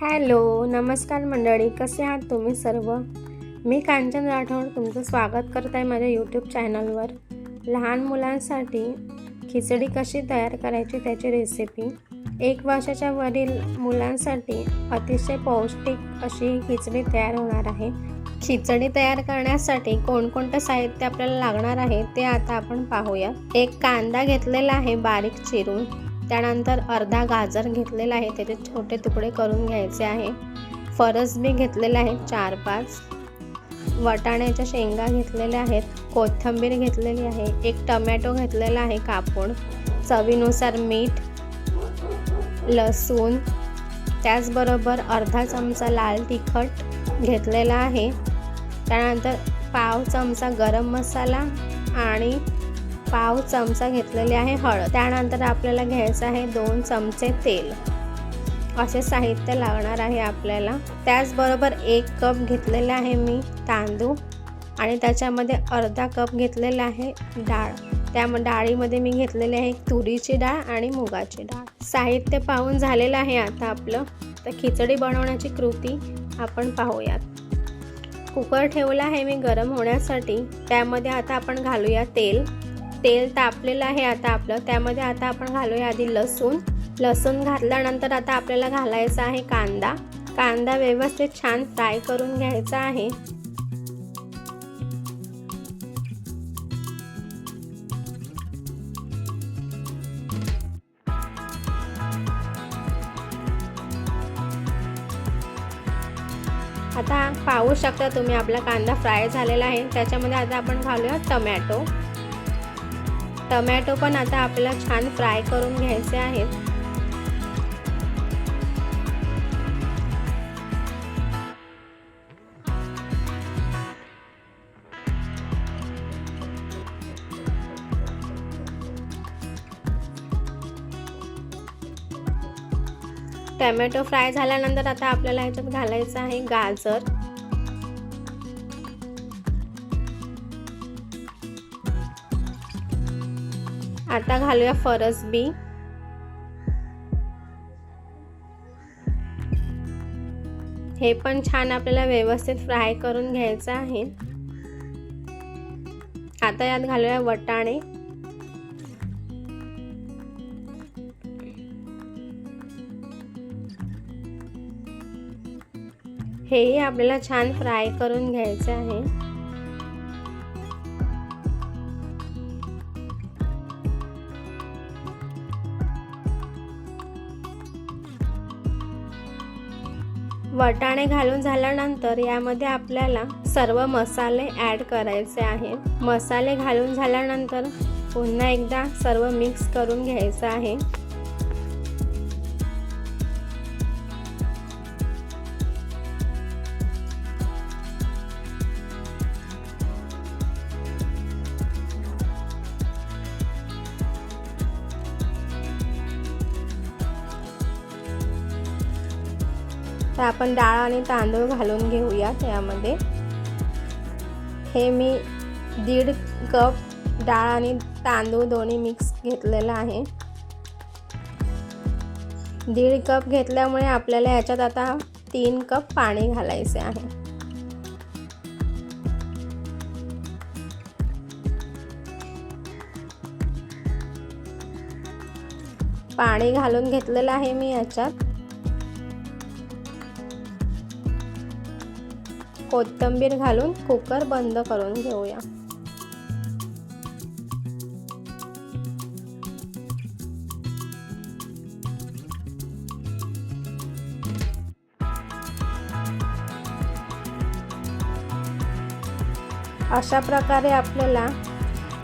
Hello नमस्कार मंडळी कसे आहात तुम्ही सर्व? मी कांचन राठोड तुमचं स्वागत करत आहे माझ्या यूट्यूब चॅनलवर लहान मुलांसाठी खिचडी कशी तयार करायची त्याची रेसिपी एक वर्षाच्या वरील मुलांसाठी अतिशय पौष्टिक अशी खिचडी तयार होणार आहे. खिचडी तयार करण्यासाठी कोणकोणतं साहित्य आपल्याला लागणार आहे ते आता आपण पाहूया. एक कांदा घेतलेला आहे बारीक चिरून. त्यानंतर अर्धा गाजर घेतलेला आहे त्याचे छोटे तुकडे करून घ्यायचे आहे. फरस मी घेतलेले आहेत चार पाच. वटाण्याच्या शेंगा घेतलेल्या आहेत कोथिंबीर घेतलेली आहे एक टमॅटो घेतलेला आहे कापून. चवीनुसार मीठ लसूण. त्याचबरोबर अर्धा चमचा लाल तिखट घेतलेला आहे. त्यानंतर पाव चमचा गरम मसाला आणि पाव चमचा घेतलेले आहे हळद. त्यानंतर आपल्याला घ्यायचं आहे दोन चमचे तेल. असे साहित्य लागणार आहे आपल्याला. त्याचबरोबर एक कप घेतलेले आहे मी तांदूळ आणि त्याच्यामध्ये अर्धा कप घेतलेला आहे डाळ. त्या डाळीमध्ये मी घेतलेली आहे तुरीची डाळ आणि मुगाची डाळ. साहित्य पाहून झालेलं आहे आता आपलं. तर खिचडी बनवण्याची कृती आपण पाहूयात. कुकर ठेवला आहे मी गरम होण्यासाठी. त्यामध्ये आता आपण घालूया तेल. तेल तापलेलं आहे आता आपलं. त्यामध्ये आता आपण घालूया आधी लसूण. लसूण घातल्यानंतर आता आपल्याला घालायचा आहे कांदा. कांदा व्यवस्थित छान फ्राय करून घ्यायचा आहे. आता पाहू शकता तुम्ही आपला कांदा फ्राय झालेला आहे. त्याच्यामध्ये आता आपण घालूया टमॅटो. टमॅटो पण आता आपल्याला छान फ्राय करून घ्यायचे आहेत. टमॅटो फ्राय झाल्यानंतर आता आपल्याला ह्याच्यात घालायचं आहे गाजर. आता घालूया फरसबी हे पण छान आपल्याला व्यवस्थित फ्राय करून घ्यायचं आहे. आता यात घालूया वटाणे. हेही आपल्याला छान फ्राय करून घ्यायचं आहे. वटाणे घालून झाल्यानंतर यामध्ये आपल्याला सर्व मसाले ॲड करायचे आहेत. मसाले घालून झाल्यानंतर पुन्हा एकदा सर्व मिक्स करून घ्यायचं आहे. तर आपण डाळ आणि तांदूळ घालून घेऊया त्यामध्ये हे मी दीड कप डाळ आणि तांदूळ दोन्ही मिक्स घेतलेलं आहे. दीड कप घेतल्यामुळे आपल्याला याच्यात आता तीन कप पाणी घालायचे आहे. पाणी घालून घेतलेलं आहे मी याच्यात. कोथिंबीर घालून कुकर बंद करून घेऊया. अशा प्रकारे आपल्याला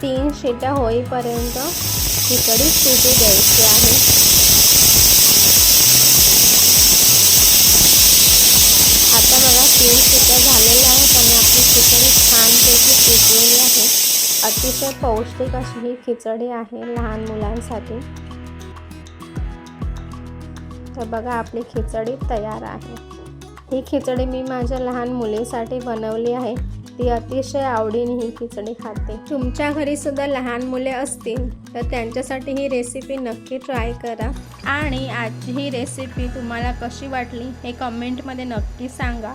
तीन शिट्या होईपर्यंत खिचडी शिजू द्यायची आहे. आता बघा तीन बनवली आहे. अतिशय पौष्टिक अशी ही खिचडी आहे लहान मुलांसाठी. तर बघा आपली खिचडी तयार आहे. ही खिचडी मी माझ्या लहान मुलीसाठी बनवली आहे. ती अतिशय आवडीने ही खिचडी खाते. तुमच्या घरी सुद्धा लहान मुले असतील तर त्यांच्यासाठी ही रेसिपी नक्की ट्राय करा. आणि आजची ही रेसिपी तुम्हाला कशी वाटली हे कमेंटमध्ये नक्की सांगा.